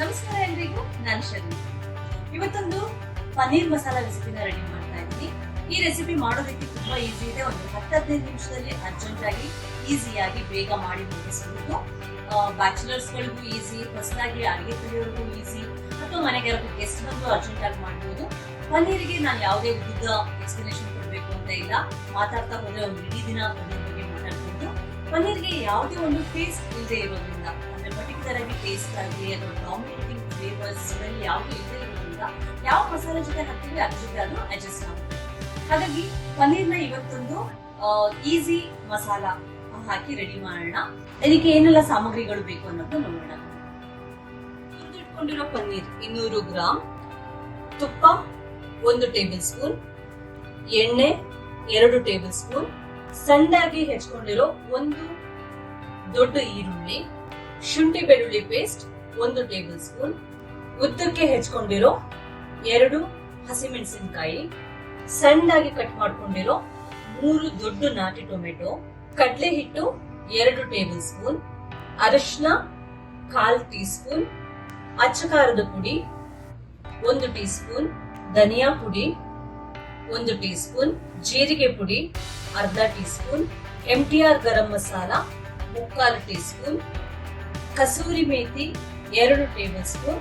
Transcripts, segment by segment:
ನಮಸ್ಕಾರ ಎಲ್ರಿಗೂ, ನಾನು ಶರ್ಮಿ ಇವತ್ತೊಂದು ಪನ್ನೀರ್ ಮಸಾಲ ರೆಸಿಪಿನ ರೆಡಿ ಮಾಡ್ತಾ ಇದ್ದೀನಿ. ಈ ರೆಸಿಪಿ ಮಾಡೋದಕ್ಕೆ ತುಂಬಾ ಈಸಿ ಇದೆ. ಒಂದು ಹತ್ತು ಹದಿನೈದು ನಿಮಿಷದಲ್ಲಿ ಅರ್ಜೆಂಟ್ ಆಗಿ ಈಸಿಯಾಗಿ ಬೇಗ ಮಾಡಿ ಮುಗಿಸ್ಬೋದು ಬ್ಯಾಚುಲರ್ಸ್ಗಳಿಗೂ ಈಸಿ ಹೊಸದಾಗಿ ಅಡುಗೆ ಕಲಿಯೋರಿಗೂ ಈಸಿ ಅಥವಾ ಮನೆಗೆ ಗೆಸ್ಟ್ ಬಂದು ಅರ್ಜೆಂಟ್ ಆಗಿ ಮಾಡ್ಬೋದು. ಪನ್ನೀರಿಗೆ ನಾನು ಯಾವುದೇ ಉದ್ದ ಎಕ್ಸ್ಪ್ಲನೇಷನ್ ಕೊಡಬೇಕು ಅಂತ ಇಲ್ಲ. ಮಾತಾಡ್ತಾ ಹೋದ್ರೆ ಒಂದು ಇಡೀ ದಿನ ಪನ್ನೀರ್ ಬಗ್ಗೆ ಮಾತಾಡ್ಬೋದು ಪನ್ನೀರ್ಗೆ ಯಾವುದೇ ಒಂದು ಟೇಸ್ಟ್ ಇಲ್ಲದೆ ಇರೋದ್ರಿಂದ ಆಗಿ ಟೇಸ್ಟ್ ಆಗಲಿ ಅಥವಾ ಡಾಮಿನೇಟಿಂಗ್ ಫ್ಲೇವರ್ಸ್ ಸ್ಮೆಲ್ ಇದೆ ಇರೋದ್ರಿಂದ ಯಾವ ಮಸಾಲೆ ಜೊತೆ ಹಾಕ್ತೀವಿ ಅದ್ರ ಜೊತೆ ಅದು ಅಡ್ಜಸ್ಟ್ ಆಗುತ್ತೆ ಹಾಗಾಗಿ ಪನ್ನೀರ್ನ ಇವತ್ತೊಂದು ಈಸಿ ಮಸಾಲ ಹಾಕಿ ರೆಡಿ ಮಾಡೋಣ. ಇದಕ್ಕೆ ಏನೆಲ್ಲ ಸಾಮಗ್ರಿಗಳು ಬೇಕು ಅನ್ನೋದು ನೋಡೋಣ. ಇಟ್ಕೊಂಡಿರೋ ಪನ್ನೀರ್ ಇನ್ನೂರು ಗ್ರಾಮ್ ತುಪ್ಪ ಒಂದು ಟೇಬಲ್ ಸ್ಪೂನ್ ಎಣ್ಣೆ ಎರಡು ಟೇಬಲ್ ಸ್ಪೂನ್ ಸಣ್ಣದಾಗಿ ಹೆಚ್ಕೊಂಡಿರೋ ಒಂದು ದೊಡ್ಡ ಈರುಳ್ಳಿ. ಶುಂಠಿ ಬೆಳ್ಳುಳ್ಳಿ ಪೇಸ್ಟ್ ಒಂದು ಟೇಬಲ್ ಸ್ಪೂನ್ ಉದ್ದಕ್ಕೆ ಹೆಚ್ಕೊಂಡಿರೋ ಎರಡು ಹಸಿಮೆಣಸಿನಕಾಯಿ. ಸಣ್ಣದಾಗಿ ಕಟ್ ಮಾಡ್ಕೊಂಡಿರೋ ಮೂರು ದೊಡ್ಡ ನಾಟಿ ಟೊಮೆಟೊ. ಕಡಲೆ ಹಿಟ್ಟು ಎರಡು ಟೇಬಲ್ ಸ್ಪೂನ್ ಅರಿಶಿನ ಕಾಲ್ ಟೀ ಸ್ಪೂನ್ ಅಚ್ಚ ಖಾರದ ಪುಡಿ ಒಂದು ಟೀ ಸ್ಪೂನ್ ಧನಿಯಾ ಪುಡಿ ಒಂದು ಟೀ ಸ್ಪೂನ್ ಜೀರಿಗೆ ಪುಡಿ ಅರ್ಧ teaspoon or garam masala ಮುಕ್ಕಾಲು ಟೀ ಸ್ಪೂನ್ ಕಸೂರಿ ಮೇಥಿ ಎರಡು ಟೇಬಲ್ ಸ್ಪೂನ್.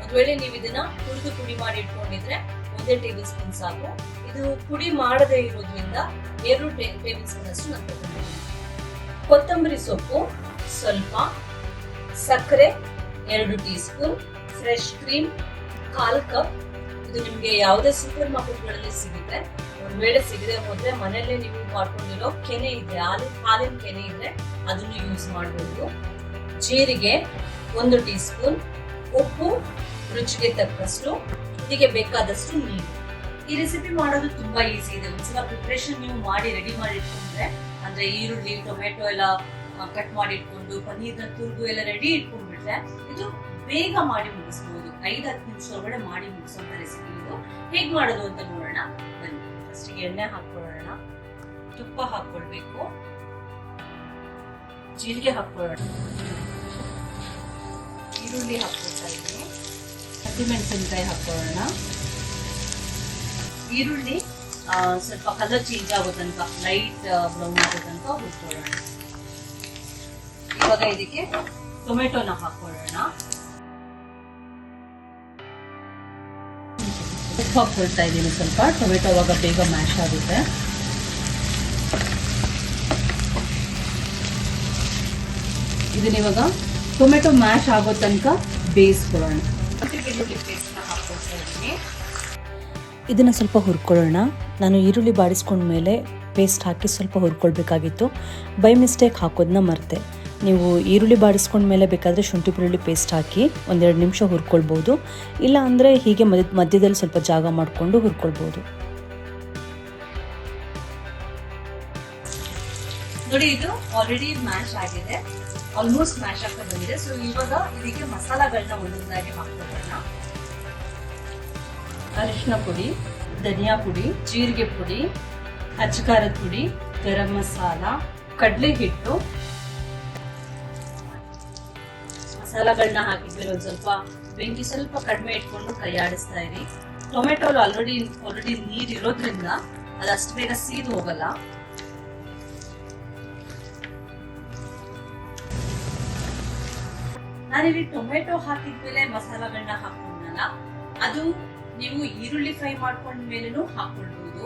ಒಂದ್ ವೇಳೆ ನೀವು ಇದನ್ನ ಹುರಿದು ಪುಡಿ ಮಾಡಿ ಇಟ್ಕೊಂಡಿದ್ರೆ ಒಂದೇ ಟೇಬಲ್ ಸ್ಪೂನ್ ಸಾಕು. ಇದು ಪುಡಿ ಮಾಡದೇ ಇರೋದ್ರಿಂದ ಎರಡು ಟೇಬಲ್ ಸ್ಪೂನ್ ಅಷ್ಟು ನಾನು ತಗೊಂಡಿದ್ದೀನಿ. ಕೊತ್ತಂಬರಿ ಸೊಪ್ಪು ಸ್ವಲ್ಪ, ಸಕ್ಕರೆ ಎರಡು ಟೀ ಸ್ಪೂನ್ ಫ್ರೆಶ್ ಕ್ರೀಮ್ ಕಾಲ್ ಕಪ್. ಇದು ನಿಮ್ಗೆ ಯಾವುದೇ ಸೂಪರ್ ಮಾರ್ಕೆಟ್ಗಳಲ್ಲಿ ಸಿಗುತ್ತೆ. ಒಂದ್ ವೇಳೆ ಸಿಗದೆ ಹೋದ್ರೆ ಮನೆಯಲ್ಲೇ ನೀವು ಮಾಡ್ಕೊಂಡಿರೋ ಕೆನೆ ಇದೆ, ಹಾಲಿನ ಹಾಲಿನ ಕೆನೆ ಇದ್ರೆ ಅದನ್ನು ಯೂಸ್ ಮಾಡಬಹುದು ಜೀರಿಗೆ ಒಂದು ಟೀ ಸ್ಪೂನ್ ಉಪ್ಪು, ರುಚಿಗೆ ತಕ್ಕಷ್ಟು ಇದಕ್ಕೆ ಬೇಕಾದಷ್ಟು ನೀರು. ಈ ರೆಸಿಪಿ ಮಾಡೋದು ತುಂಬಾ ಈಸಿ ಇದೆ. ಒಂದ್ಸಲ ಪ್ರಿಪ್ರೇಷನ್ ನೀವು ಮಾಡಿ ರೆಡಿ ಮಾಡಿ ಇಟ್ಕೊಂಡ್ರೆ, ಅಂದ್ರೆ ಈರುಳ್ಳಿ ಟೊಮೆಟೊ ಎಲ್ಲ ಕಟ್ ಮಾಡಿ ಇಟ್ಕೊಂಡು, ಪನ್ನೀರ್ನ ತುರ್ಗು ಎಲ್ಲ ರೆಡಿ ಇಟ್ಕೊಂಡ್ಬಿಟ್ರೆ, ಇದು ಬೇಗ ಮಾಡಿ ಮುಗಿಸ್ಬೋದು. ಐದು ಹತ್ತು ನಿಮಿಷ ಒಳಗಡೆ ಮಾಡಿ ಮುಗಿಸುವಂತ ರೆಸಿಪಿ ಇದು. ಹೇಗ್ ಮಾಡೋದು ಅಂತ ನೋಡೋಣ. ಬನ್ನಿ. ಫಸ್ಟ್ ಎಣ್ಣೆ ಹಾಕೊಳ್ಳೋಣ ತುಪ್ಪ ಹಾಕೊಳ್ಬೇಕು ಜೀರಿಗೆ ಹಾಕೊಳ್ಳೋಣ ಈರುಳ್ಳಿ ಹಾಕೊಳ್ತಾ ಇದ್ದೀನಿ. ಹಸಿಮೆಣಸಿನಕಾಯಿ ಹಾಕೊಳ್ಳೋಣ ಈರುಳ್ಳಿ ಸ್ವಲ್ಪ ಕಲರ್ ಚೇಂಜ್ ಆಗೋ ತನಕ, ಲೈಟ್ ಬ್ರೌನ್ ಆಗೋ ತನಕ ಹುರ್ಕೊಳ್ಳೋಣ. ಇವಾಗ ಇದಕ್ಕೆ ಟೊಮೆಟೊನ ಹಾಕೊಳ್ಳೋಣ ಉಪ್ಪು ಹಾಕೊಳ್ತಾ ಇದ್ದೀನಿ ಸ್ವಲ್ಪ. ಟೊಮೆಟೊ ಅವಾಗ ಬೇಗ ಮ್ಯಾಶ್ ಆಗುತ್ತೆ. ಇದನ್ನ ಇವಾಗ ಟೊಮೆಟೊ ಮ್ಯಾಶ್ ಆಗೋ ತನಕ ಬೇಯಿಸ್ಕೊಳ್ಳೋಣ ಇದನ್ನು ಸ್ವಲ್ಪ ಹುರ್ಕೊಳ್ಳೋಣ. ನಾನು ಈರುಳ್ಳಿ ಬಾಡಿಸ್ಕೊಂಡ್ಮೇಲೆ ಪೇಸ್ಟ್ ಹಾಕಿ ಸ್ವಲ್ಪ ಹುರ್ಕೊಳ್ಬೇಕಾಗಿತ್ತು. By mistake ಹಾಕೋದನ್ನ ಮರ್ತೆ. ನೀವು ಈರುಳ್ಳಿ ಬಾಡಿಸ್ಕೊಂಡ್ಮೇಲೆ ಬೇಕಾದರೆ ಶುಂಠಿ ಬೆಳ್ಳುಳ್ಳಿ ಪೇಸ್ಟ್ ಹಾಕಿ ಒಂದೆರಡು ನಿಮಿಷ ಹುರ್ಕೊಳ್ಬೋದು. ಇಲ್ಲ ಅಂದರೆ ಹೀಗೆ ಮದ್ ಮಧ್ಯದಲ್ಲಿ ಸ್ವಲ್ಪ ಜಾಗ ಮಾಡಿಕೊಂಡು ಹುರ್ಕೊಳ್ಬೋದು. ನೋಡಿ ಇದು ಆಲ್ರೆಡಿ ಮ್ಯಾಶ್ ಆಗಿದೆ. ಆಲ್ಮೋಸ್ಟ್ ಮ್ಯಾಶ್ ಆಗ್ತಾ ಬಂದಿದೆ ಸೊ ಇವಾಗ ಇದಕ್ಕೆ ಮಸಾಲಾಗಳನ್ನ ಒಂದೊಂದಾಗಿ ಹಾಕ್ಕೊಳ್ಳೋಣ ಅರಿಶಿನ ಪುಡಿ, ಧನಿಯಾ ಪುಡಿ, ಜೀರಿಗೆ ಪುಡಿ ಅಚ್ಚಕಾರದ ಪುಡಿ, ಗರಂ ಮಸಾಲ ಕಡಲೆ ಹಿಟ್ಟು ಮಸಾಲಗಳನ್ನ ಹಾಕಿದ್ಮೇಲೆ ಒಂದು ಸ್ವಲ್ಪ ಬೆಂಕಿ ಸ್ವಲ್ಪ ಕಡಿಮೆ ಇಟ್ಕೊಂಡು ಕೈ ಆಡಿಸ್ತಾ ಇರಿ. ಟೊಮೆಟೊ ಆಲ್ರೆಡಿ ಆಲ್ರೆಡಿ ನೀರು ಇರೋದ್ರಿಂದ ಅದು ಅಷ್ಟು ಬೇಗ ಸೀದು ಹೋಗಲ್ಲ. ನಾನಿಲ್ಲಿ ಟೊಮೆಟೊ ಹಾಕಿದ್ಮೇಲೆ ಮಸಾಲಗಳನ್ನ ಹಾಕೊಂಡಲ್ಲ, ಅದು ನೀವು ಈರುಳ್ಳಿ ಫ್ರೈ ಮಾಡ್ಕೊಂಡ ಮೇಲೂ ಹಾಕೊಳ್ಬಹುದು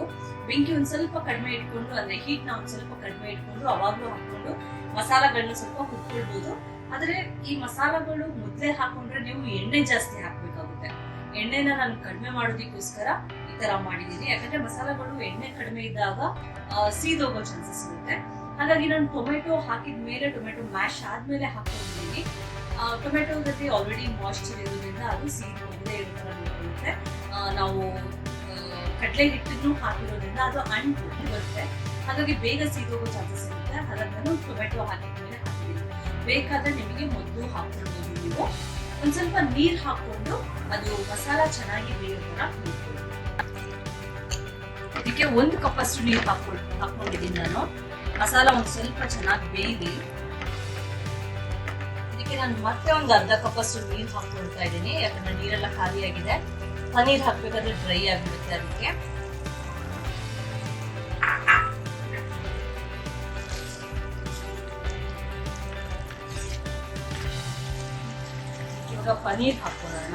ಬೆಂಕಿ ಒಂದ್ ಸ್ವಲ್ಪ ಕಡಿಮೆ ಇಟ್ಕೊಂಡು, ಅಂದ್ರೆ ಹೀಟ್ನ ಒಂದ್ ಸ್ವಲ್ಪ ಕಡಿಮೆ ಇಟ್ಕೊಂಡು ಅವಾಗ್ಲೂ ಹಾಕೊಂಡು ಮಸಾಲಗಳನ್ನ ಸ್ವಲ್ಪ ಕುಟ್ಕೊಳ್ಬಹುದು ಆದ್ರೆ ಈ ಮಸಾಲಗಳು ಮೊದ್ಲೇ ಹಾಕೊಂಡ್ರೆ ನೀವು ಎಣ್ಣೆ ಜಾಸ್ತಿ ಹಾಕ್ಬೇಕಾಗುತ್ತೆ. ಎಣ್ಣೆನ ನಾನು ಕಡಿಮೆ ಮಾಡೋದಕ್ಕೋಸ್ಕರ ಈ ತರ ಮಾಡಿದ್ದೀನಿ ಯಾಕಂದ್ರೆ ಮಸಾಲಗಳು ಎಣ್ಣೆ ಕಡಿಮೆ ಇದ್ದಾಗ ಸೀದೋಗೋ ಚಾನ್ಸಸ್ ಇರುತ್ತೆ. ಹಾಗಾಗಿ ನಾನು ಟೊಮೆಟೊ ಹಾಕಿದ ಮೇಲೆ, ಟೊಮೆಟೊ ಮ್ಯಾಶ್ ಆದ್ಮೇಲೆ ಹಾಕೊಂಡಿದ್ದೀನಿ ಟೊಮೆಟೊದಲ್ಲಿ ಆಲ್ರೆಡಿ ಮಾಯ್ಶ್ಚರ್ ಇರೋದ್ರಿಂದ ಅದು ಸೀದು ಹೋಗದೆ ಇರೋ ಥರ ನೋಡ್ಕೊಳ್ಳುತ್ತೆ ನಾವು ಕಡಲೆ ಹಿಟ್ಟನ್ನು ಹಾಕಿರೋದ್ರಿಂದ ಅದು ಅಂಟು ಬರುತ್ತೆ. ಹಾಗಾಗಿ ಬೇಗ ಸೀದೋಗೋ ಚಾನ್ಸಸ್ ಇರುತ್ತೆ. ಹಾಗಾಗಿ ನಾನು ಟೊಮೆಟೊ ಹಾಕಿದ ಮೇಲೆ ಹಾಕಿದ್ದೀನಿ ಬೇಕಾದ್ರೆ ನಿಮಗೆ ಮೊದಲು ಹಾಕೊಳ್ಬೋದು ನೀವು. ಒಂದು ಸ್ವಲ್ಪ ನೀರು ಹಾಕ್ಕೊಂಡು ಅದು ಮಸಾಲ ಚೆನ್ನಾಗಿ ಬೇಯೋ ಥರ ನೋಡ್ಕೊಳ್ಳಿ ಇದಕ್ಕೆ ಒಂದು ಕಪ್ ಅಷ್ಟು ನೀರು ಹಾಕೊಂಡು ಹಾಕೊಂಡಿದ್ದೀನಿ ನಾನು. ಮಸಾಲ ಒಂದು ಸ್ವಲ್ಪ ಚೆನ್ನಾಗಿ ಬೇಯ್ಲಿ. ಇದಕ್ಕೆ ನಾನು ಮತ್ತೆ ಒಂದು ಅರ್ಧ ಕಪ್ಪಷ್ಟು ನೀರು ಹಾಕೊಳ್ತಾ ಇದ್ದೀನಿ. ಯಾಕಂದ್ರೆ ನೀರೆಲ್ಲ ಖಾಲಿ ಆಗಿದೆ ಪನೀರ್ ಹಾಕ್ಬೇಕಾದ್ರೆ ಡ್ರೈ ಆಗಿಬಿಡುತ್ತೆ ಅದಕ್ಕೆ. ಇವಾಗ ಪನೀರ್ ಹಾಕೊಳ್ಳೋಣ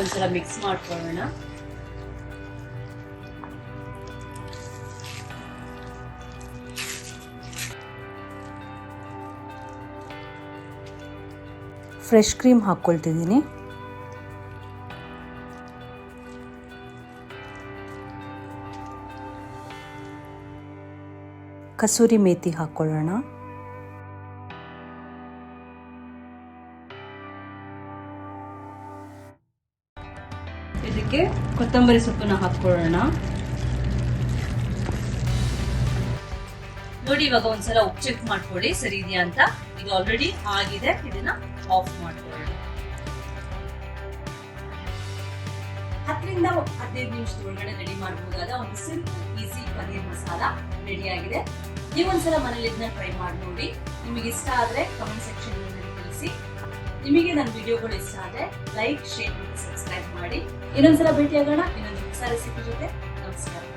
ಒಂದ್ಸಲ ಮಿಕ್ಸ್ ಮಾಡ್ಕೊಳ್ಳೋಣ. ಫ್ರೆಶ್ ಕ್ರೀಮ್ ಹಾಕ್ಕೊಳ್ತಿದ್ದೀನಿ. ಕಸೂರಿ ಮೇಥಿ ಹಾಕ್ಕೊಳ್ಳೋಣ. ಇದಕ್ಕೆ ಕೊತ್ತಂಬರಿ ಸೊಪ್ಪನ್ನ ಹಾಕೊಳ್ಳೋಣ ನೋಡಿ, ಇವಾಗ ಒಂದ್ಸಲ ಚೆಕ್ ಮಾಡ್ಕೊಳ್ಳಿ. ಸರಿ ಇದೆಯಾ ಅಂತ? ಇದು ಆಲ್ರೆಡಿ ಆಗಿದೆ. ಇದನ್ನ ಆಫ್ ಮಾಡ್ಕೊಳ್ಳಿ. ಹತ್ತರಿಂದ ಹದಿನೈದು ನಿಮಿಷದ ಒಳಗಡೆ ರೆಡಿ ಮಾಡಬಹುದಾದ ಒಂದು simple easy paneer masala ready ಆಗಿದೆ. ನೀವೊಂದ್ಸಲ ಮನೇಲಿ ಇದನ್ನ ಟ್ರೈ ಮಾಡಿ ನೋಡಿ. ನಿಮಗೆ ಇಷ್ಟ ಆದ್ರೆ ಕಮೆಂಟ್ ಸೆಕ್ಷನ್ ತಿಳಿಸಿ. ನಿಮಗೆ ನನ್ನ ವಿಡಿಯೋಗಳು ಇಷ್ಟ ಆದ್ರೆ ಲೈಕ್ ಶೇರ್ ಮತ್ತು ಸಬ್ಸ್ಕ್ರೈಬ್ ಮಾಡಿ. ಇನ್ನೊಂದ್ಸಲ ಭೇಟಿಯಾಗೋಣ. ಇನ್ನೊಂದು ಹೊಸ ರೆಸಿಪಿ ಜೊತೆ. ನಮಸ್ಕಾರ.